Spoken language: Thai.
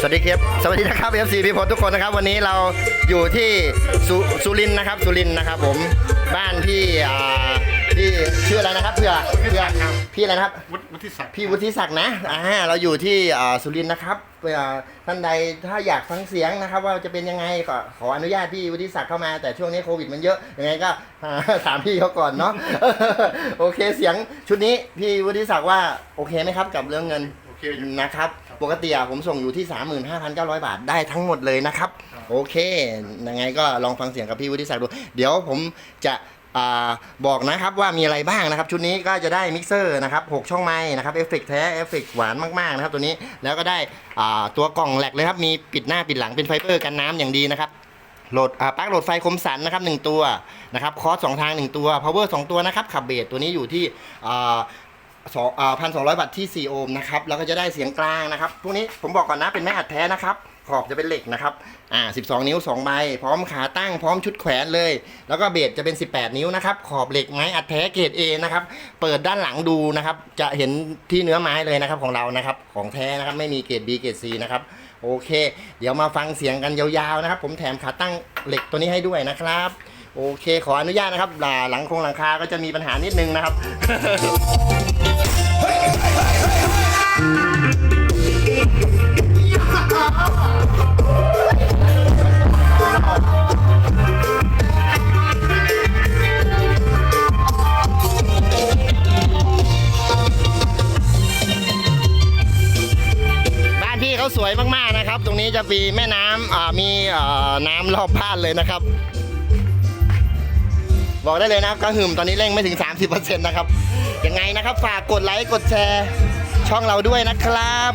สวัสดีครับ สวัสดีนะครับ FC พี่พลทุกคนนะครับ วันนี้เราอยู่ที่สุสุรินทร์นะครับ สุรินทร์นะครับผม บ้านพี่อ่าพี่ชื่ออะไรนะครับเพื่อเพื่อพี่อะไรนะครับวุฒิวุฒิศักดิ์พี่วุฒิศักดิ์นะอ่าเราอยู่ที่อ่าสุรินทร์นะครับเพื่อท่านใดถ้าอยากฟังเสียงนะครับ ว่าจะเป็นยังไงก็ขออนุญาตพี่วุฒิศักดิ์เข้ามาแต่ช่วงนี้โควิดมันเยอะยังไงก็อ่าถามพี่เขาก่อนเนาะ โอเคเสียงชุดนี้พี่วุฒิศักดิ์ว่าโอเคไหมครับกับเรื่องเงินโอ เคอยู่ นะครับ ปกติอะผมส่งอยู่ที่ 35,900 บาทได้ทั้งหมดเลยนะครับ ครับ โอเค ยังไงก็ลองฟังเสียงกับพี่วุฒิศักดิ์ดู เดี๋ยวผมจะอาบอกนะครับว่ามีอะไรบ้างนะครับ ชุดนี้ก็จะได้มิกเซอร์นะครับ 6 ช่องไม้นะครับ เอฟเฟกแท้ เอฟเฟกหวานมากๆนะครับตัวนี้ แล้วก็ได้อ่าตัวกล่องแหลกเลยครับ มีปิดหน้าปิดหลังเป็นไฟเบอร์กันน้ำอย่างดีนะครับ โหลดอ่าปลั๊กโหลดไฟคมสันนะครับหนึ่งตัวนะครับ คอร์สสองทางหนึ่งตัว power สองตัวนะครับขับเบสตัวนี้อยู่ที่อ่า สองพันสองร้อยวัตต์ที่ 4 โอห์มนะครับแล้วก็จะได้เสียงกลางนะครับพวกนี้ผมบอกก่อนนะเป็นไม้อัดแท้นะครับ ขอบจะเป็นเหล็กนะครับอ่า12 นิ้ว 2 ใบ พร้อมขาตั้งพร้อมชุดแขวนเลย แล้วก็เบสจะเป็น 18 นิ้วนะครับ ขอบเหล็กไม้อัดแท้เกรด A นะครับ เปิดด้านหลังดูนะครับ จะเห็นที่เนื้อไม้เลยนะครับของเรานะครับ ของแท้นะครับไม่มีเกรด B เกรด C นะครับโอเค เดี๋ยวมาฟังเสียงกันยาวๆนะครับ ผมแถมขาตั้งเหล็กตัวนี้ให้ด้วยนะครับโอเค ขออนุญาตนะครับหลังโครงหลังคาก็จะมีปัญหานิดนึงนะครับ บ้านพี่เขาสวยมากๆนะครับ ตรงนี้จะมีแม่น้ำอ่ามีอ่าน้ำรอบบ้านเลยนะครับ บอกได้เลยนะครับกระหึ่มตอนนี้เร่งไม่ถึง 30%นะครับ ยังไงนะครับฝากกดไลค์กดแชร์ ช่องเราด้วยนะครับ